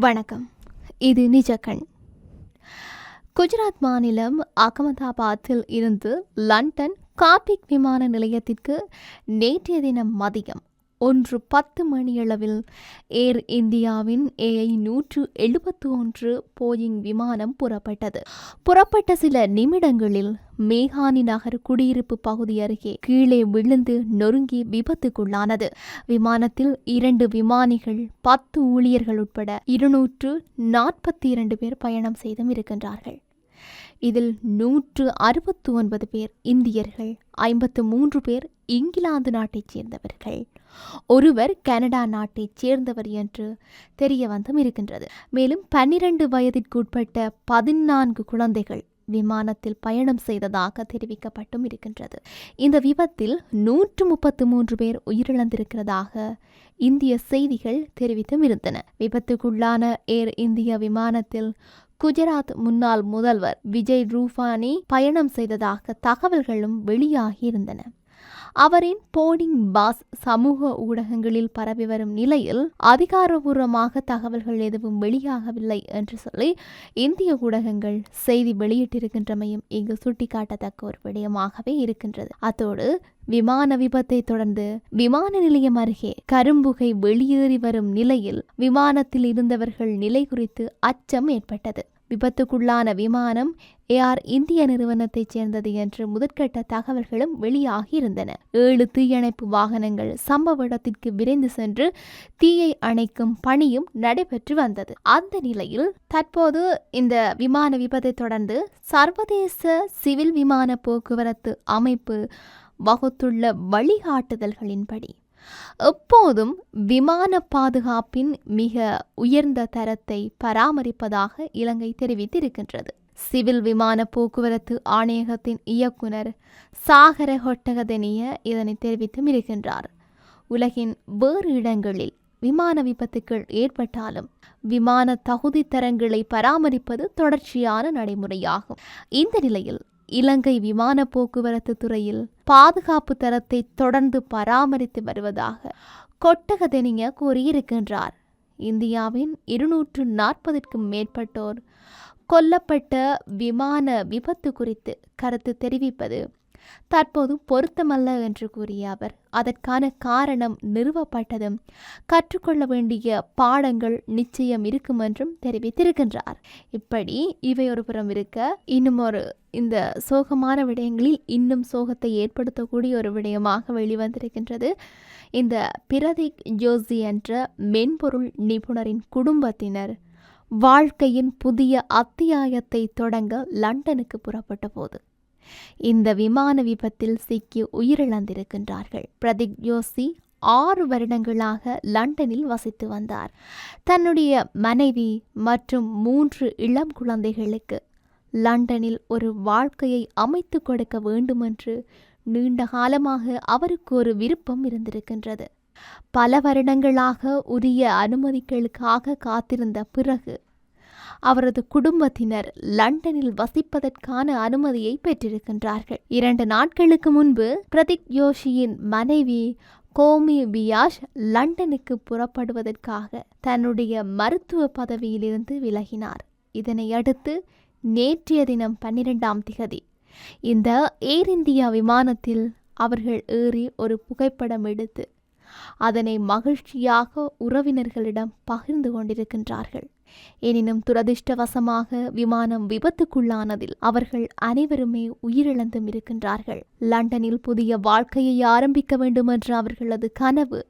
வணக்கம். இது நிஜகண் குஜராத் மாநிலம் அகமதாபாத்தில் இருந்து லண்டன் கார்டிக் விமான நிலையத்திற்கு நேற்றைய தினம் மதியம் ஒன்று பத்து மணியளவில் ஏர் இந்தியாவின் ஏஐ நூற்று எழுபத்து ஒன்று போயிங் விமானம் புறப்பட்டது. புறப்பட்ட சில நிமிடங்களில் மேகானி நகர் குடியிருப்பு பகுதி அருகே கீழே விழுந்து நொறுங்கி விபத்துக்குள்ளானது. விமானத்தில் இரண்டு விமானிகள் பத்து ஊழியர்கள் உட்பட இருநூற்று நாற்பத்தி இரண்டு பேர் பயணம் செய்தும் இருக்கின்றார்கள். இதில் நூற்று அறுபத்து ஒன்பது பேர் இந்தியர்கள் ஐம்பத்து மூன்று பேர் இங்கிலாந்து நாட்டைச் சேர்ந்தவர்கள். ஒருவர் கனடா நாட்டைச் சேர்ந்தவர் என்று தெரிய வந்தும் இருக்கின்றது. மேலும் பன்னிரண்டு வயதிற்குட்பட்ட பதினான்கு குழந்தைகள் விமானத்தில் பயணம் செய்ததாக தெரிவிக்கப்பட்டும் இருக்கின்றது. இந்த விபத்தில் நூற்று முப்பத்து மூன்று பேர் உயிரிழந்திருக்கிறதாக இந்திய செய்திகள் தெரிவித்தும் இருந்தன. விபத்துக்குள்ளான ஏர் இந்திய விமானத்தில் குஜராத் முன்னாள் முதல்வர் விஜய் ரூபானி பயணம் செய்ததாக தகவல்களும் வெளியாகியிருந்தன அவரின் போர்டிங் பாஸ் சமூக ஊடகங்களில் பரவி வரும் நிலையில் அதிகாரபூர்வமாக தகவல்கள் எதுவும் வெளியாகவில்லை என்று சொல்லி இந்திய ஊடகங்கள் செய்தி வெளியிட்டிருக்கின்றமையும் இங்கு சுட்டிக்காட்டத்தக்க ஒரு விடயமாகவே இருக்கின்றது. அத்தோடு விமான விபத்தை தொடர்ந்து விமான நிலையம் அருகே கரும்புகை வெளியேறி வரும் நிலையில் விமானத்தில் இருந்தவர்கள் நிலை குறித்து அச்சம் ஏற்பட்டது. விபத்துக்குள்ளான விமானம் ஏஆர் இந்திய நிறுவனத்தைச் சேர்ந்தது என்று முதற்கட்ட தகவல்களும் வெளியாகியிருந்தன. ஏழு தீயணைப்பு வாகனங்கள் சம்பவ இடத்திற்கு விரைந்து சென்று தீயை அணைக்கும் பணியும் நடைபெற்று வந்தது. அந்த நிலையில் தற்போது இந்த விமான விபத்தை தொடர்ந்து சர்வதேச சிவில் விமான போக்குவரத்து அமைப்பு வகுத்துள்ள வழிகாட்டுதல்களின்படி எப்போதும் விமான பாதுகாப்பின் மிக உயர்ந்த தரத்தை பராமரிப்பதாக இலங்கை தெரிவித்திருக்கின்றது. சிவில் விமான போக்குவரத்து ஆணையகத்தின் இயக்குனர் சாகர ஹொட்டகதனிய இதனை தெரிவித்தும் இருக்கின்றார். உலகின் வேறு இடங்களில் விமான விபத்துக்கள் ஏற்பட்டாலும் விமான தகுதி தரங்களை பராமரிப்பது தொடர்ச்சியான நடைமுறையாகும். இந்த நிலையில் இலங்கை விமான போக்குவரத்து துறையில் பாதுகாப்பு தரத்தை தொடர்ந்து பராமரித்து வருவதாக கொட்டகதெனிய கூறியிருக்கின்றார். இந்தியாவின் இருநூற்று நாற்பதுக்கும் மேற்பட்டோர் கொல்லப்பட்ட விமான விபத்து குறித்து கருத்து தெரிவிப்பது தற்போது பொருத்தமல்ல என்று கூறிய அவர் அதற்கான காரணம் நிறுவப்பட்டதும் கற்றுக்கொள்ள வேண்டிய பாடங்கள் நிச்சயம் இருக்கும் என்றும் தெரிவித்திருக்கின்றார். இப்படி இவை ஒரு புறம் இருக்க இன்னும் ஒரு இந்த சோகமான விடயங்களில் இன்னும் சோகத்தை ஏற்படுத்தக்கூடிய ஒரு விடயமாக வெளிவந்திருக்கின்றது. இந்த பிரதிக் ஜோசி என்ற மென்பொருள் நிபுணரின் குடும்பத்தினர் வாழ்க்கையின் புதிய அத்தியாயத்தை தொடங்க லண்டனுக்கு புறப்பட்ட போது இந்த விமான விபத்தில் சிக்கி உயிரிழந்திருக்கின்றார்கள். பிரதிக் ஜோஷி ஆறு வருடங்களாக லண்டனில் வசித்து வந்தார். தன்னுடைய மனைவி மற்றும் மூன்று இளம் குழந்தைகளுக்கு லண்டனில் ஒரு வாழ்க்கையை அமைத்து கொடுக்க வேண்டுமென்று நீண்ட காலமாக அவருக்கு ஒரு விருப்பம் இருந்திருக்கின்றது. பல வருடங்களாக உரிய அனுமதிகளுக்காக காத்திருந்த பிறகு அவரது குடும்பத்தினர் லண்டனில் வசிப்பதற்கான அனுமதியை பெற்றிருக்கின்றார்கள். இரண்டு நாட்களுக்கு முன்பு பிரதீக் யோஷியின் மனைவி கோமி பியாஷ் லண்டனுக்கு புறப்படுவதற்காக தன்னுடைய மருத்துவ பதவியிலிருந்து விலகினார். இதனை அடுத்து நேற்றைய தினம் பன்னிரெண்டாம் திகதி இந்த ஏர் இந்தியா விமானத்தில் அவர்கள் ஏறி ஒரு புகைப்படம் எடுத்து அதனை மகிழ்ச்சியாக உறவினர்களிடம் பகிர்ந்து கொண்டிருக்கின்றார்கள். எனினும் துரதிர்ஷ்டவசமாக விமானம் விபத்துக்குள்ளானதில் அவர்கள் அனைவருமே உயிரிழந்தும் இருக்கின்றார்கள். லண்டனில் புதிய வாழ்க்கையை ஆரம்பிக்க வேண்டும் என்ற அவர்களது கனவு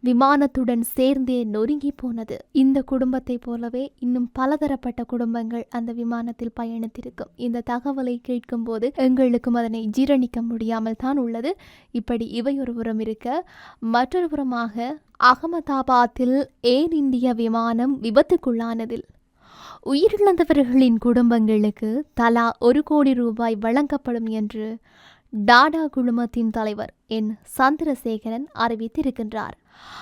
விமானத்துடன் சேர்ந்தே நொறுங்கி போனது. இந்த குடும்பத்தை போலவே இன்னும் பலதரப்பட்ட குடும்பங்கள் அந்த விமானத்தில் பயணித்திருக்கும். இந்த தகவலை கேட்கும் போது எங்களுக்கும் அதனை ஜீரணிக்க முடியாமல் தான் உள்ளது. இப்படி இவை ஒரு புறம் இருக்க மற்றொரு புறமாக அகமதாபாத்தில் ஏர் இந்திய விமானம் விபத்துக்குள்ளானதில். உயிரிழந்தவர்களின் குடும்பங்களுக்கு தலா ஒரு கோடி ரூபாய் வழங்கப்படும் என்று டாடா குழுமத்தின் தலைவர் என். சந்திரசேகரன் அறிவித்திருக்கின்றார்.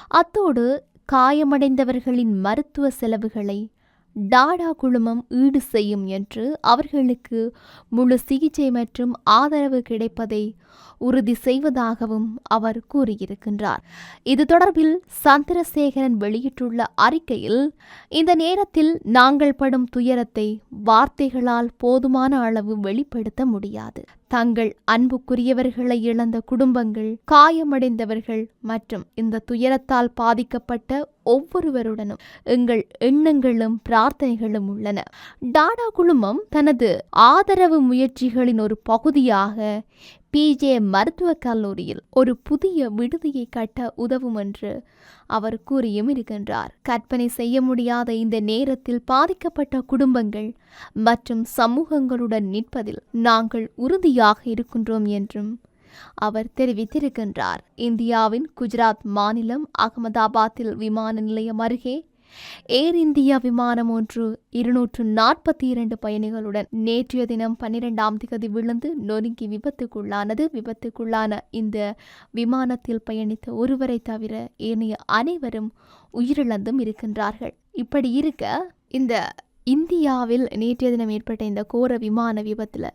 அத்தோடு காயமடைந்தவர்களின் மருத்துவ செலவுகளை டாடா குழுமம் ஈடு செய்யும் என்று அவர்களுக்கு முழு சிகிச்சை மற்றும் ஆதரவு கிடைப்பதை உறுதி செய்வதாகவும் அவர் கூறியிருக்கின்றார். இது தொடர்பில் சந்திரசேகரன் வெளியிட்டுள்ள அறிக்கையில் இந்த நேரத்தில் நாங்கள் படும் துயரத்தை வார்த்தைகளால் போதுமான அளவு வெளிப்படுத்த முடியாது. தங்கள் அன்புக்குரியவர்களை இழந்த குடும்பங்கள் காயமடைந்தவர்கள் மற்றும் இந்த துயரத்தால் பாதிக்கப்பட்ட ஒவ்வொருவருடனும் எங்கள் எண்ணங்களும் பிரார்த்தனைகளும் உள்ளன. டாடா குழுமம் தனது ஆதரவு முயற்சிகளின் ஒரு பகுதியாக பிஜே மருத்துவக் கல்லூரியில் ஒரு புதிய விடுதியை கட்ட உதவும் என்று அவர் கூறியும் இருக்கின்றார். கற்பனை செய்ய முடியாத இந்த நேரத்தில் பாதிக்கப்பட்ட குடும்பங்கள் மற்றும் சமூகங்களுடன் நிற்பதில் நாங்கள் உறுதியாக இருக்கின்றோம் என்றும் அவர் தெரிவித்திருக்கின்றார். இந்தியாவின் குஜராத் மாநிலம் அகமதாபாத்தில் விமான நிலையம் அருகே ஏர் இந்தியா விமானம் ஒன்று இருநூற்று நாற்பத்தி இரண்டு பயணிகளுடன் நேற்றைய தினம் பன்னிரெண்டாம் திகதி விழுந்து நொறுங்கி விபத்துக்குள்ளானது. விபத்துக்குள்ளான இந்த விமானத்தில் பயணித்த ஒருவரை தவிர ஏனைய அனைவரும் உயிரிழந்தும் இருக்கின்றார்கள். இப்படி இருக்க இந்த இந்தியாவில் நேற்றைய தினம் ஏற்பட்ட இந்த கோர விமான விபத்தில்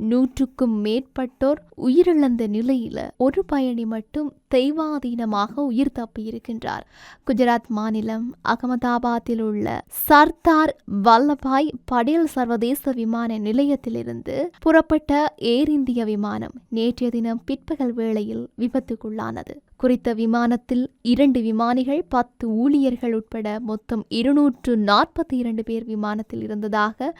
நூற்றுக்கும் மேற்பட்டோர் உயிரிழந்த நிலையில ஒரு பயணி மட்டும் தெய்வாதீனமாக உயிர் தப்பியிருக்கின்றார். குஜராத் மாநிலம் அகமதாபாத்தில் உள்ள சர்தார் வல்லபாய் படேல் சர்வதேச விமான நிலையத்திலிருந்து புறப்பட்ட ஏர் இந்திய விமானம் நேற்றைய தினம் பிற்பகல் வேளையில் விபத்துக்குள்ளானது. குறித்த விமானத்தில் இரண்டு விமானிகள் பத்து ஊழியர்கள் உட்பட மொத்தம் இருநூற்று நாற்பத்தி இரண்டு பேர் விமானத்தில் இருந்ததாக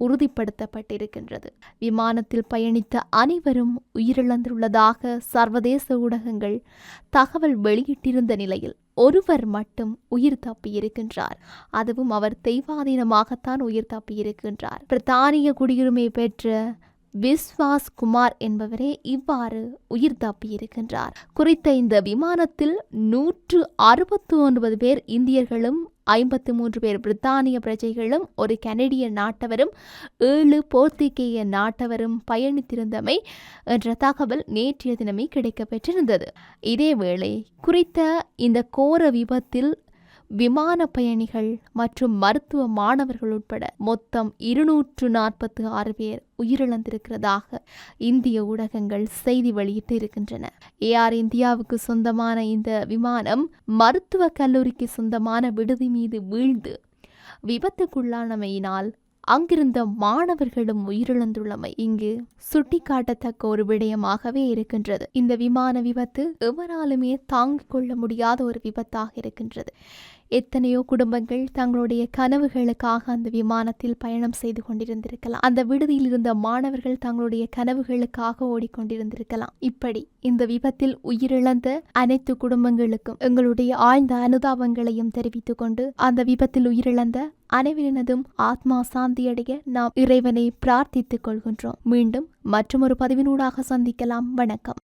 உறுதிப்படுத்தப்பட்டிருக்கின்றது. விமானத்தில் பயணித்த அனைவரும் உயிரிழந்துள்ளதாக சர்வதேச ஊடகங்கள் தகவல் வெளியிட்டிருந்த நிலையில் ஒருவர் மட்டும் உயிர் தப்பியிருக்கின்றார். அதுவும் அவர் தெய்வாதீனமாகத்தான் உயிர் தப்பியிருக்கின்றார். பிரித்தானிய குடியுரிமை பெற்ற விஸ்வாஸ் குமார் என்பவரே இவ்வாறு உயிர் தப்பியிருக்கின்றார். குறித்த இந்த விமானத்தில் நூற்று அறுபத்து ஒன்பது பேர் இந்தியர்களும் ஐம்பத்து மூன்று பேர் பிரித்தானிய பிரஜைகளும் ஒரு கனடிய நாட்டவரும் ஏழு போர்த்துகேய நாட்டவரும் பயணித்திருந்தமை என்ற தகவல் நேற்றைய தினமே கிடைக்கப்பெற்றிருந்தது. இதேவேளை குறித்த இந்த கோர விபத்தில் விமான பயணிகள் மற்றும் மருத்துவ மாணவர்கள் உட்பட மொத்தம் இருநூற்று நாற்பத்து ஆறு பேர் உயிரிழந்திருக்கிறதாக இந்திய ஊடகங்கள் செய்தி வெளியிட்டு இருக்கின்றன ஏஆர் இந்தியாவுக்கு சொந்தமான இந்த விமானம் மருத்துவக் கல்லூரிக்கு சொந்தமான விடுதி மீது வீழ்ந்து விபத்துக்குள்ளானமையினால் அங்கிருந்த மாணவர்களும் உயிரிழந்துள்ளமை இங்கு சுட்டிக்காட்டத்தக்க ஒரு விடயமாகவே இருக்கின்றது. இந்த விமான விபத்து எவராலுமே தாங்கிக் கொள்ள முடியாத ஒரு விபத்தாக இருக்கின்றது. எத்தனையோ குடும்பங்கள் தங்களுடைய கனவுகளுக்காக அந்த விமானத்தில் பயணம் செய்து கொண்டிருந்திருக்கலாம். அந்த விடுதியில் இருந்த மாணவர்கள் தங்களுடைய கனவுகளுக்காக ஓடிக்கொண்டிருந்திருக்கலாம். இப்படி இந்த விபத்தில் உயிரிழந்த அனைத்து குடும்பங்களுக்கும் எங்களுடைய ஆழ்ந்த அனுதாபங்களையும் தெரிவித்துக் கொண்டு அந்த விபத்தில் உயிரிழந்த அனைவரினதும் ஆத்மா சாந்தியடைய நாம் இறைவனை பிரார்த்தித்துக் கொள்கின்றோம். மீண்டும் மற்றொரு பதிவினூடாக சந்திக்கலாம். வணக்கம்.